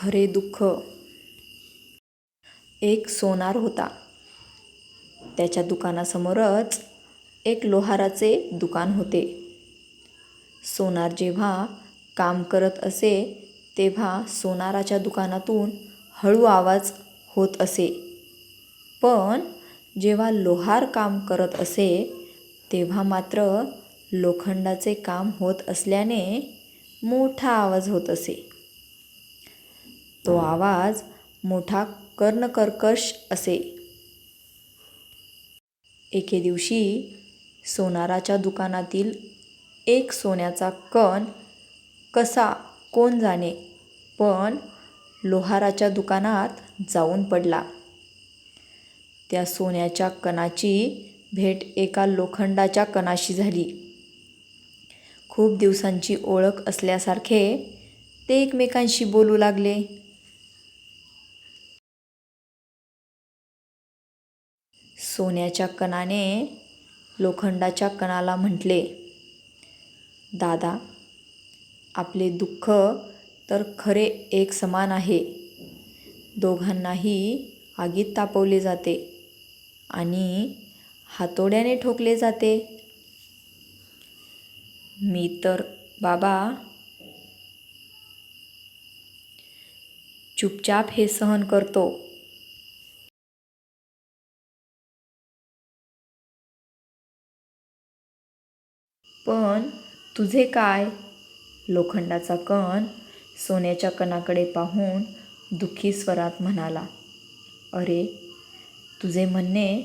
खरे दुःख. एक सोनार होता. त्याच्या दुकानासमोरच एक लोहाराचे दुकान होते. सोनार जेव्हा काम करत असे तेव्हा सोनाराच्या दुकानातून हळू आवाज होत असे. पण जेव्हा लोहार काम करत असे तेव्हा मात्र लोखंडाचे काम होत असल्याने मोठा आवाज होत असे. तो आवाज मोठा कर्णकर्कश असे. एके दिवशी सोनाराच्या दुकानातील एक सोन्याचा कण कसा कोण जाणे पण लोहाराच्या दुकानात जाऊन पडला. त्या सोन्याच्या कणाची भेट एका लोखंडाच्या कणाशी झाली. खूप दिवसांची ओळख असल्यासारखे ते एकमेकांशी बोलू लागले. सोन्याच्या कणाने लोखंडाच्या कणाला म्हटले दादा आपले दुःख तर खरे एक समान आहे. दोघांनाही आगीत तापवले जाते आणि हातोड्याने ठोकले जाते. मी तर बाबा चुपचाप हे सहन करतो. पण तुझे काय? लोखंडाचा कण सोन्याच्या कणाकडे पाहून दुःखी स्वरात म्हणाला अरे तुझे म्हणणे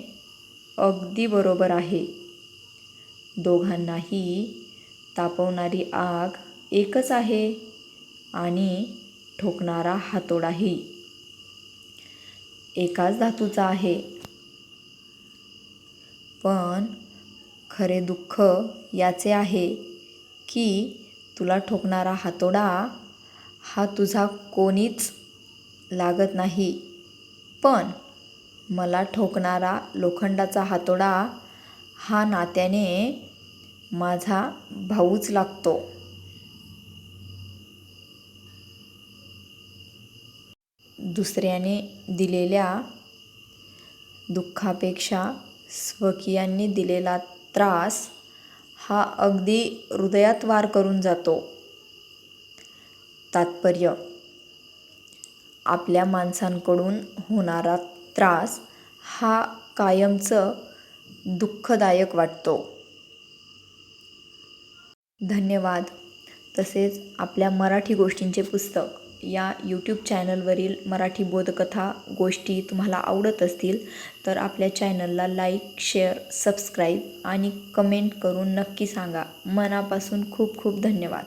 अगदी बरोबर आहे. दोघांनाही तापवणारी आग एकच आहे आणि ठोकणारा हातोडाही. एकाच धातूचा आहे. पण खरे दुःख याचे आहे की तुला ठोकणारा हातोडा हा तुझा कोणीच लागत नाही. पण मला ठोकणारा लोखंडाचा हातोडा हा नात्याने माझा भाऊच लागतो. दुसऱ्याने दिलेल्या दुःखापेक्षा स्वकीयांनी दिलेला त्रास हा अगदी हृदयात वार करून जातो. तात्पर्य आपल्या माणसांकडून होणारा त्रास हा कायमचं दुःखदायक वाटतो. धन्यवाद. तसेच आपल्या मराठी गोष्टींचे पुस्तक. या यूट्यूब चॅनलवरील मराठी बोधकथा गोष्टी तुम्हाला आवडत असतील तर आपल्या चॅनलला लाईक शेअर सबस्क्राईब आणि कमेंट करून नक्की सांगा. मनापासून खूप खूप धन्यवाद.